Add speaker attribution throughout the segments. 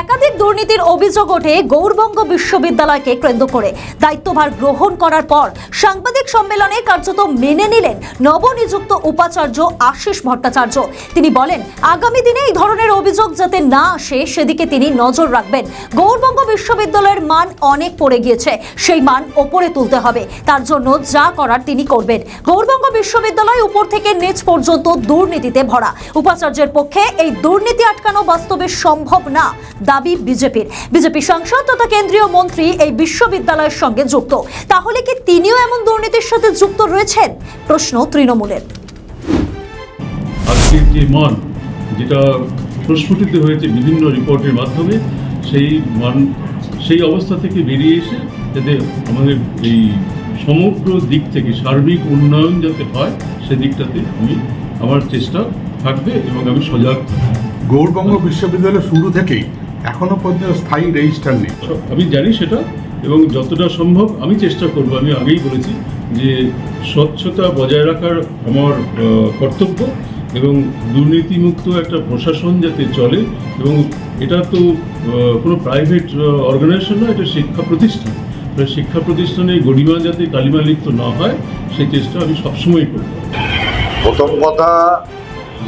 Speaker 1: একাধিক দুর্নীতির অভিযোগ ওঠে গৌরবঙ্গ বিশ্ববিদ্যালয়কে কেন্দ্র করে। দায়িত্বভার গ্রহণ করার পর সাংবাদিক সম্মেলনে কার্যত মেনে নিলেন নবনিযুক্ত উপাচার্য আশিস ভট্টাচার্য। তিনি বলেন, আগামী দিনে এই ধরনের অভিযোগ যাতে না আসে, সেদিকে তিনি নজর রাখবেন। গৌরবঙ্গ বিশ্ববিদ্যালয়ের মান অনেক পড়ে গিয়েছে। সেই মান ওপরে তুলতে হবে। তার জন্য যা করার তিনি করবেন। গৌরবঙ্গ বিশ্ববিদ্যালয় উপর থেকে নিচ পর্যন্ত দুর্নীতিতে ভরা। উপাচার্যের পক্ষে এই দুর্নীতি আটকানো বাস্তবে সম্ভব না। দাবি বিজেপির। বিজেপি সাংসদ তথা কেন্দ্রীয় মন্ত্রী এই বিশ্ববিদ্যালয়ের সঙ্গে যুক্ত। তাহলে কি তিনিও এমন দুর্নীতির সাথে যুক্ত রয়েছেন? প্রশ্ন তৃণমূলের।
Speaker 2: আজকের যে মান যেটা প্রস্ফুটিত হয়েছে বিভিন্ন রিপোর্টের মাধ্যমে সেই মান সেই অবস্থা থেকে বেরিয়ে এসে যাতে আমাদের এই সমগ্র দিক থেকে সার্বিক উন্নয়ন যাতে হয় সেদিকটাতে আমি আমার চেষ্টা থাকবে এবং আমি সজাগ।
Speaker 3: গৌরবঙ্গ বিশ্ববিদ্যালয় শুরু থেকেই এখনও পর্যন্ত স্থায়ী রেজিস্টার নেই।
Speaker 2: সব- আমি জানি সেটা এবং যতটা সম্ভব আমি চেষ্টা করব, আমি আগেই বলেছি যে স্বচ্ছতা বজায় রাখার আমার কর্তব্য এবং দুর্নীতিমুক্ত একটা প্রশাসন যাতে চলে এবং এটা তো কোনো প্রাইভেট অর্গানাইজেশন নয় এটা শিক্ষা প্রতিষ্ঠান। শিক্ষা প্রতিষ্ঠানে গরিমা যাতে কালিমালিপ্ত না হয়, সেই চেষ্টা আমি সবসময় করব।
Speaker 4: প্রথম কথা,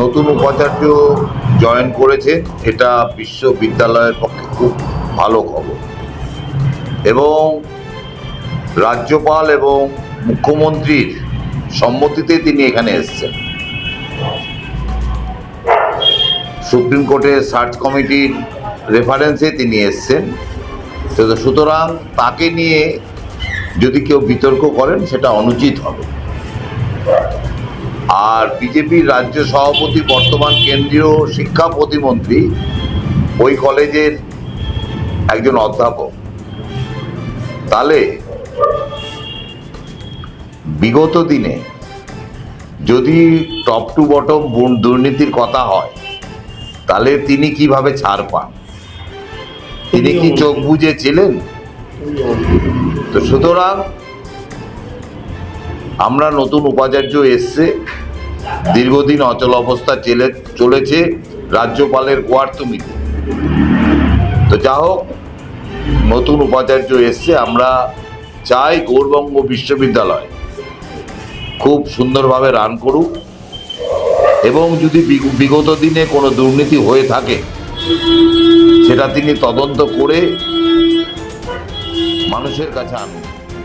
Speaker 4: নতুন উপাচার্য জয়েন করেছে, এটা বিশ্ববিদ্যালয়ের পক্ষে খুব ভালো খবর। এবং রাজ্যপাল এবং মুখ্যমন্ত্রীর সম্মতিতে তিনি এখানে এসছেন। সুপ্রিম কোর্টের সার্চ কমিটির রেফারেন্সে তিনি এসছেন। সুতরাং তাকে নিয়ে যদি কেউ বিতর্ক করেন, সেটা অনুচিত হবে। আর বিজেপির রাজ্য সভাপতি, বর্তমান কেন্দ্রীয় শিক্ষা প্রতিমন্ত্রী ওই কলেজের একজন অধ্যাপক। তাহলে বিগত দিনে যদি টপ টু বটম দুর্নীতির কথা হয় তাহলে তিনি কীভাবে ছাড় পান? তিনি কি চোখ বুজে ছিলেন? তো সুতরাং আমরা নতুন উপাচার্য এসছে দীর্ঘদিন অচল অবস্থা চলে চলেছে রাজ্যপালের কোয়ার্তুমিতে। তো যা হোক নতুন উপাচার্য এসছে, আমরা চাই গৌরবঙ্গ বিশ্ববিদ্যালয় খুব সুন্দরভাবে রান করুক এবং যদি বিগ- বিগত দিনে কোনো দুর্নীতি হয়ে থাকে, সেটা তিনি তদন্ত করে মানুষের কাছে আনুন